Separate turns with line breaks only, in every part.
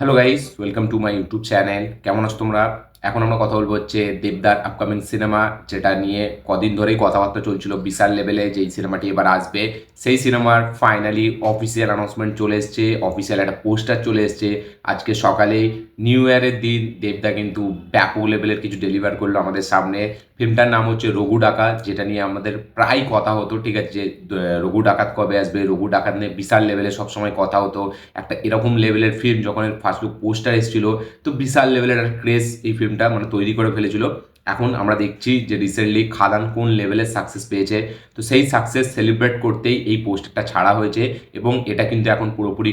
Hello guys welcome to my YouTube channel কেমন আছো তোমরা? এখন আমরা কথা বলব হচ্ছে দেবদার আপকামিং সিনেমা যেটা নিয়ে কদিন ধরেই কথাবার্তা চলছিল বিশাল লেভেলে যে এই সিনেমাটি এবার আসবে। সেই সিনেমার ফাইনালি অফিসিয়াল অ্যানাউন্সমেন্ট চলে এসছে অফিসিয়াল একটা পোস্টার চলে এসছে। আজকে সকালে নিউ ইয়ারের দিন দেবদা কিন্তু ব্যাপক লেভেলের কিছু ডেলিভার করল আমাদের সামনে। ফিল্মটার নাম হচ্ছে রঘু ডাকাত, যেটা নিয়ে আমাদের প্রায় কথা হতো, ঠিক আছে, যে রঘু ডাকাত কবে আসবে, রঘু ডাকাত নিয়ে বিশাল লেভেলে সবসময় কথা হতো। একটা এরকম লেভেলের ফিল্ম যখন ফার্স্ট লুক পোস্টার এসেছিল, তো বিশাল লেভেলের একটা ক্রেজ এই ফিল্মটা মানে তৈরি করে ফেলেছিল। এখন আমরা দেখছি যে রিসেন্টলি খাদান কোন লেভেলের সাকসেস পেয়েছে। তো সেই সাকসেস সেলিব্রেট করতেই এই পোস্টারটা ছাড়া হয়েছে এবং এটা কিন্তু এখন পুরোপুরি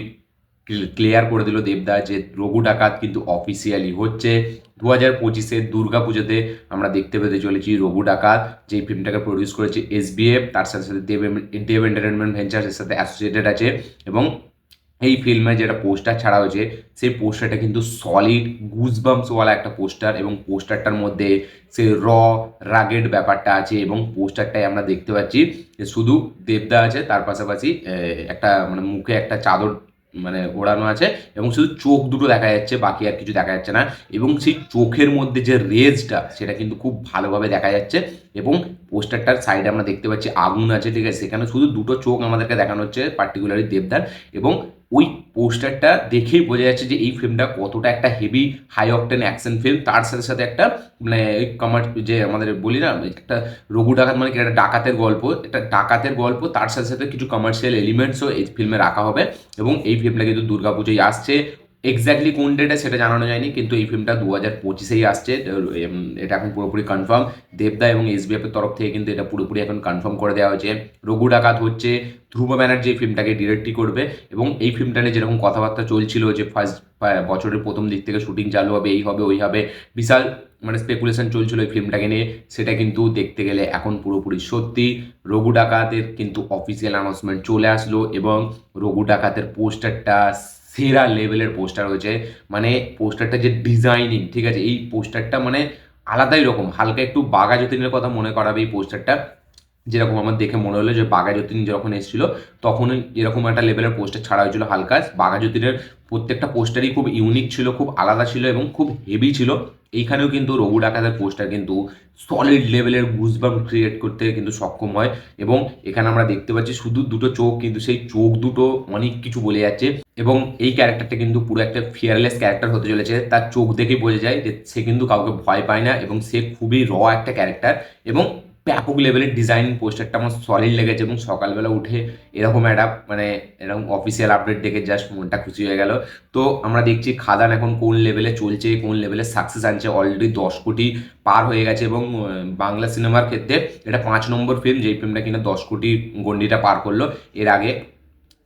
ক্লিয়ার করে দিল দেবদা যে রঘু ডাকাত কিন্তু অফিসিয়ালি হচ্ছে। দু হাজার পঁচিশে দুর্গা পুজোতে আমরা দেখতে পেতে চলেছি রঘু ডাকাত যে ফিল্মটাকে প্রডিউস করেছে এসবিএফ তার সাথে সাথে দেব দেব এন্টারটেনমেন্ট ভেঞ্চার্সের সাথে অ্যাসোসিয়েটেড আছে এবং এই ফিল্মে যেটা পোস্টার ছাড়া হয়েছে, সেই পোস্টারটা কিন্তু সলিড গুজবাম্সওয়ালা একটা পোস্টার এবং পোস্টারটার মধ্যে সে র রাগেড ব্যাপারটা আছে এবং পোস্টারটাই আমরা দেখতে পাচ্ছি শুধু দেবদা আছে, তার পাশাপাশি একটা মানে মুখে একটা চাদর মানে ওড়ানো আছে এবং শুধু চোখ দুটো দেখা যাচ্ছে, বাকি আর কিছু দেখা যাচ্ছে না এবং সেই চোখের মধ্যে যে রেজটা সেটা কিন্তু খুব ভালোভাবে দেখা যাচ্ছে এবং পোস্টারটার সাইডে আমরা দেখতে পাচ্ছি আগুন আছে, ঠিক আছে? সেখানে শুধু দুটো চোখ আমাদেরকে দেখানো হচ্ছে পার্টিকুলারলি দেবদার এবং ওই পোস্টারটা দেখেই বোঝা যাচ্ছে যে এই ফিল্মটা কতটা একটা heavy high octane action film তার সাথে সাথে একটা মানে ওই কমার যে আমাদের বলি না, একটা রঘু ডাকাত মানে একটা ডাকাতের গল্প। একটা ডাকাতের গল্প, তার সাথে সাথে কিছু কমার্শিয়াল এলিমেন্টসও এই ফিল্মে রাখা হবে। এবং এই ফিল্মটা কিন্তু দুর্গাপুজোয় আসছে। এক্স্যাক্টলি কোন ডেটে সেটা জানানো যায়নি, কিন্তু এই ফিল্মটা দু হাজার পঁচিশেই আসছে এটা এখন পুরোপুরি কনফার্ম দেবদা এবং এসবিএফ এর তরফ থেকে কিন্তু এটা পুরোপুরি এখন কনফার্ম করে দেওয়া হয়েছে। রঘু ডাকাত হচ্ছে ধ্রুব ব্যানার্জি এই ফিল্মটাকে ডিরেক্টই করবে এবং এই ফিল্মটা নিয়ে যেরকম কথাবার্তা চলছিল যে ফার্স্ট বছরের প্রথম দিক থেকে শুটিং চালু হবে, এই হবে, ওই হবে, বিশাল মানে স্পেকুলেশন চলছিল এই ফিল্মটাকে নিয়ে। সেটা কিন্তু দেখতে গেলে এখন পুরোপুরি সত্যি। রঘু ডাকাতের কিন্তু অফিসিয়াল অ্যানাউন্সমেন্ট চলে আসলো এবং রঘু ডাকাতের পোস্টারটা সেরা লেভেলের পোস্টার হয়েছে। মানে পোস্টারটা যে ডিজাইনিং ঠিক আছে? এই পোস্টারটা মানে আলাদাই রকম। হালকা একটু বাঘা যতীনের কথা মনে করাবে এই পোস্টারটা। যেরকম আমার দেখে মনে হলো যে বাঘা যতীন যখন এসেছিল তখন এরকম একটা লেভেলের পোস্টার ছাড়া হয়েছিল হালকা। বাঘা যতীনের প্রত্যেকটা পোস্টারই খুব ইউনিক ছিল, খুব আলাদা ছিল এবং খুব হেভি ছিল। এইখানেও কিন্তু রঘু ডাকাতের পোস্টার কিন্তু সলিড লেভেলের গুজবাম ক্রিয়েট করতে কিন্তু সক্ষম হয় এবং এখানে আমরা দেখতে পাচ্ছি শুধু দুটো চোখ, কিন্তু সেই চোখ দুটো অনেক কিছু বলে যাচ্ছে এবং এই ক্যারেক্টারটা কিন্তু পুরো একটা ফিয়ারলেস ক্যারেক্টার হতে চলেছে। তার চোখ দেখেই বোঝা যায় যে সে কিন্তু কাউকে ভয় পায় না এবং সে খুবই র একটা ক্যারেক্টার এবং ব্যাপক লেভেলের ডিজাইন পোস্টারটা আমার সলিড লেগেছে এবং সকালবেলা উঠে এরকম একটা মানে এরকম অফিসিয়াল আপডেট দেখে জাস্ট মনটা খুশি হয়ে গেল। তো আমরা দেখছি খাদান এখন কোন লেভেলে চলছে, কোন লেভেলে সাকসেস আনছে। অলরেডি দশ কোটি পার হয়ে গেছে এবং বাংলা সিনেমার ক্ষেত্রে এটা পাঁচ নম্বর ফিল্ম যেই ফিল্মটা কিনা দশ কোটি গন্ডিটা পার করল। এর আগে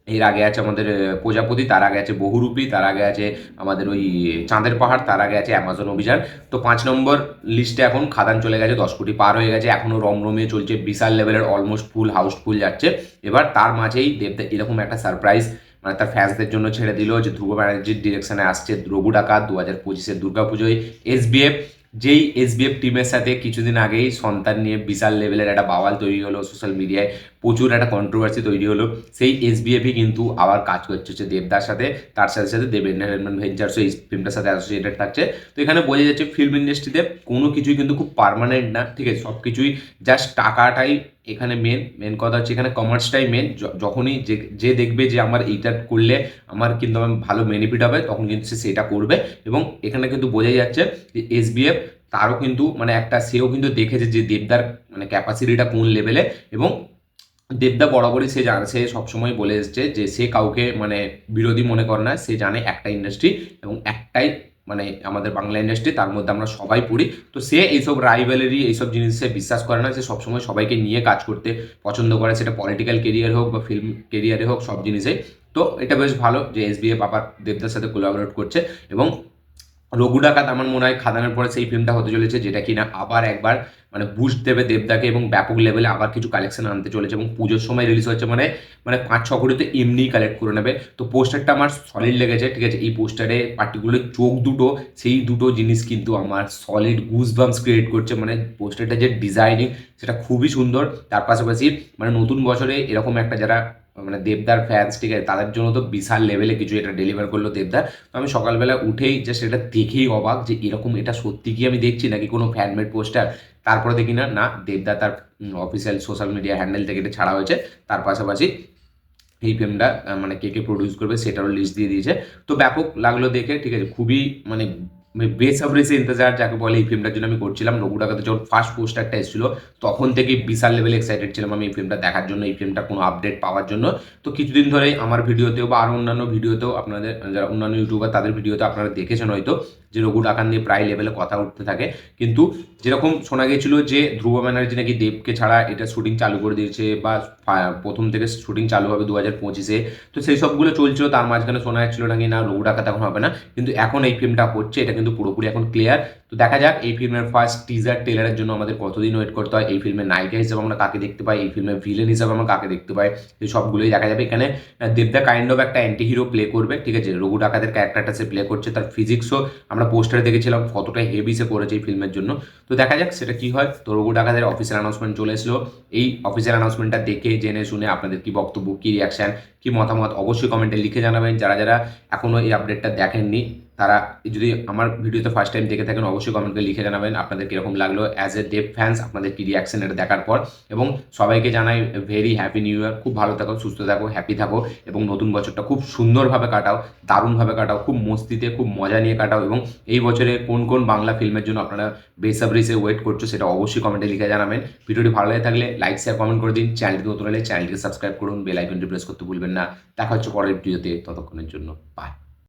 এর আগে আছে আমাদের প্রজাপতি, তার আগে আছে বহুরূপী, তার আগে আছে আমাদের ওই চাঁদের পাহাড়, তার আগে আছে অ্যামাজন অভিযান। তো পাঁচ নম্বর লিস্টে এখন খাদান চলে গেছে, দশ কোটি পার হয়ে গেছে এখনও রমরমিয়ে চলছে, বিশাল লেভেলের অলমোস্ট ফুল হাউসফুল যাচ্ছে। এবার তার মাঝেই দেবদা, এরকম একটা সারপ্রাইজ মানে তার ফ্যান্সদের জন্য ছেড়ে দিল যে ধ্রুব ব্যানার্জির ডিরেকশনে আসছে রঘু ডাকাত দু হাজার পঁচিশের দুর্গাপুজোয় এসবিএফ যেই এস এসবিএফ টিমের সাথে কিছুদিন আগেই সন্তান নিয়ে বিশাল লেভেলের একটা বাওয়াল তৈরি হলো সোশ্যাল মিডিয়ায় প্রচুর একটা কন্ট্রোভার্সি তৈরি হলো। সেই এসবিএফই কিন্তু আবার কাজ করছে হচ্ছে দেবদার সাথে, তার সাথে সাথে দেব এন্টারটেনমেন্ট ভেঞ্চার্সও এই ফিল্মটার সাথে অ্যাসোসিয়েটেড থাকছে। তো এখানে বোঝা যাচ্ছে ফিল্ম ইন্ডাস্ট্রিতে কোনো কিছুই কিন্তু খুব পার্মানেন্ট না, ঠিক আছে? সব কিছুই জাস্ট টাকাটাই এখানে মেন মেন কথা হচ্ছে এখানে কমার্সটাই মেন যখনই যে যে দেখবে যে আমার এইটা করলে আমার কিন্তু আমার ভালো বেনিফিট হবে, তখন কিন্তু সে সেটা করবে। এবং এখানে কিন্তু বোঝাই যাচ্ছে যে এসবিএফ তারও কিন্তু মানে একটা, সেও কিন্তু দেখেছে যে দেবদার মানে ক্যাপাসিটিটা কোন লেভেলে এবং দেবদা বরাবরই সে জানে, সে সবসময় বলে এসছে যে সে কাউকে মানে বিরোধী মনে করে না, সে জানে একটা ইন্ডাস্ট্রি এবং একটাই মানে আমাদের বাংলা ইন্ডাস্ট্রি তার মধ্যে আমরা সবাই পড়ি। তো সে এইসব রাইভেলারি এইসব জিনিসে বিশ্বাস করে না, সে সবসময় সবাইকে নিয়ে কাজ করতে পছন্দ করে, সেটা পলিটিক্যাল কেরিয়ার হোক বা ফিল্ম কেরিয়ারে হোক, সব জিনিসে তো এটা বেশ ভালো যে এসবিএফ আবার দেবদার সাথে কোলাবোরেট করছে এবং রঘু ডাকাত আমার মনে হয় খাদানের পরে সেই ফিল্মটা হতে চলেছে, যেটা কিনা আবার একবার মানে বুস্ট দেবে দেবদাকে এবং ব্যাপক লেভেলে আবার কিছু কালেকশন আনতে চলেছে এবং পুজোর সময় রিলিজ হচ্ছে মানে মানে পাঁচ ছ কোটি তো এমনিই কালেক্ট করে নেবে। তো পোস্টারটা আমার সলিড লেগেছে, ঠিক আছে? এই পোস্টারে পার্টিকুলার চোখ দুটো, সেই দুটো জিনিস কিন্তু আমার সলিড গুজ বামস ক্রিয়েট করছে। মানে পোস্টারটা যে ডিজাইনিং সেটা খুবই সুন্দর। তার পাশাপাশি মানে নতুন বছরে এরকম একটা যারা মানে দেবদার ফ্যান্স ঠিক আছে, তাদের জন্য তো বিশাল লেভেলে কিছু এটা ডেলিভার করল দেবদার। তো আমি সকালবেলা উঠেই জাস্ট এটা দেখেই অবাক যে এরকম এটা সত্যি কি আমি দেখছি নাকি কোনো ফ্যানমেড পোস্টার তারপরে দেখি না না, দেবদা তার অফিসিয়াল সোশ্যাল মিডিয়া হ্যান্ডেল থেকে এটা ছাড়া হয়েছে। তার পাশাপাশি এই ফিল্মটা মানে কে কে প্রডিউস করবে সেটারও লিস্ট দিয়ে দিয়েছে। তো ব্যাপক লাগল দেখে, ঠিক আছে, খুবই মানে বেসাবরেসে ইন্তজার যাকে বলে এই ফিল্মটার জন্য আমি করছিলাম। রঘু যখন ফার্স্ট পোস্টারটা এসেছিল, তখন থেকে বিশাল লেভেল এক্সাইটেড ছিলাম আমি এই ফিল্মটা দেখার জন্য, এই ফিল্মটা কোনো আপডেট পাওয়ার জন্য। তো কিছুদিন ধরেই আমার ভিডিওতেও বা আরও অন্যান্য ভিডিওতেও আপনাদের, যারা অন্যান্য ইউটিউবার তাদের ভিডিওতে আপনারা দেখেছেন হয়তো যে রঘু ডাকাত নিয়ে প্রায় লেভেলে কথা উঠতে থাকে। কিন্তু যেরকম শোনা গেছিল যে ধ্রুব ব্যানার্জি নাকি দেবকে ছাড়া এটা শুটিং চালু করে দিয়েছে বা প্রথম থেকে শুটিং চালু হবে দু হাজার পঁচিশে। তো সেই সবগুলো চলছিল, তার মাঝখানে শোনা যাচ্ছিল নাকি না রঘু ডাকাত এখন হবে না। কিন্তু এখন এই ফিল্মটা হচ্ছে, এটা কিন্তু পুরোপুরি এখন ক্লিয়ার তো দেখা যাক, এই ফিল্মের ফার্স্ট টিজার টেলারের জন্য আমাদের কতদিন ওয়েট করতে হয়? এই ফিল্মের নায়িকা হিসেবে আমরা কাকে দেখতে পাই? এই ফিল্মের ভিলেন হিসেবে আমরা কাকে দেখতে পাই? এই সবগুলোই দেখা যাবে। এখানে দেবদা কাইন্ড অফ একটা অ্যান্টি হিরো প্লে করবে, ঠিক আছে? রঘু ডাকাতের ক্যারেক্টারটা সে প্লে করছে, তার ফিজিক্সও আমরা পোস্টারে দেখেছিলাম, কতটা হেভি সে করেছে এই ফিল্মের জন্য। তো দেখা যাক, সেটা কি হয়? তো রঘু ডাকাতের অফিসিয়াল অ্যানাউন্সমেন্ট চলে এসলো। এই অফিসিয়াল অ্যানাউন্সমেন্টটা দেখে জেনে শুনে আপনাদের কি বক্তব্য, কি রিয়াকশান কি মতামত অবশ্যই কমেন্টে লিখে জানাবেন। যারা যারা এখনও এই আপডেটটা দেখেননি তারা যদি আমার ভিডিওতে ফার্স্ট টাইম দেখে থাকেন, অবশ্যই কমেন্ট লিখে জানাবেন আপনাদের কীরকম লাগল। অ্যাজ এ দেব ফ্যান্স আপনাদের কি রিয়াকশন এটা দেখার পর? এবং সবাইকে জানাই ভেরি হ্যাপি নিউ ইয়ার খুব ভালো থাকো, সুস্থ থাকো হ্যাপি থাকো, এবং নতুন বছরটা খুব সুন্দরভাবে কাটাও, দারুণভাবে কাটাও, খুব মস্তিতে, খুব মজা নিয়ে কাটাও, এবং এই বছরে কোন কোন বাংলা ফিল্মের জন্য আপনারা বেসাবরিসে ওয়েট করছ সেটা অবশ্যই কমেন্টে লিখে জানাবেন। ভিডিওটি ভালো লাগে থাকলে লাইক শেয়ার কমেন্ট করে দিন। চ্যানেলটি নতুন হলে চ্যানেলটিকে সাবস্ক্রাইব করুন বেল আইকনটি প্রেস করতে ভুলবেন না। দেখা হচ্ছে পরের ভিডিওতে, ততক্ষণের জন্য বাই